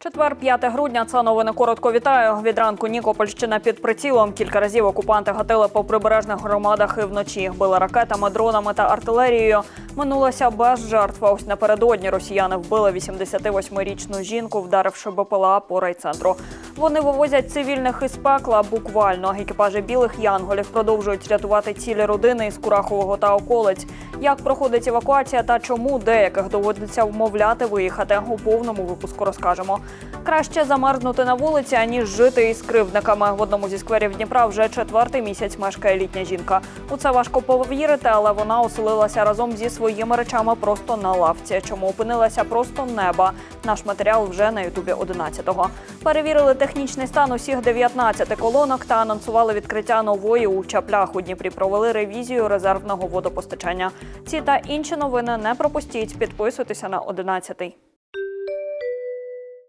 Четвер, 5 грудня. Це новини коротко вітаю. Від ранку Нікопольщина під прицілом. Кілька разів окупанти гатили по прибережних громадах і вночі. Били ракетами, дронами та артилерією. Минулося без жертв. Ось напередодні росіяни вбили 88-річну жінку, вдаривши БПЛА по райцентру. Вони вивозять цивільних із пекла буквально. Екіпажі білих янголів продовжують рятувати цілі родини із Курахового та околиць. Як проходить евакуація та чому деяких доводиться вмовляти виїхати у повному випуску розкажемо. Краще замерзнути на вулиці, аніж жити із кривдниками. В одному зі скверів Дніпра вже четвертий місяць мешкає літня жінка. У це важко повірити, але вона оселилася разом зі своїми речами просто на лавці. Чому опинилася просто неба? Наш матеріал вже на Ютубі 11-го. Перевірили технічний стан усіх 19 колонок та анонсували відкриття нової у чаплях. У Дніпрі провели ревізію резервного водопостачання. Ці та інші новини не пропустіть. Підписуйтеся на 11-й.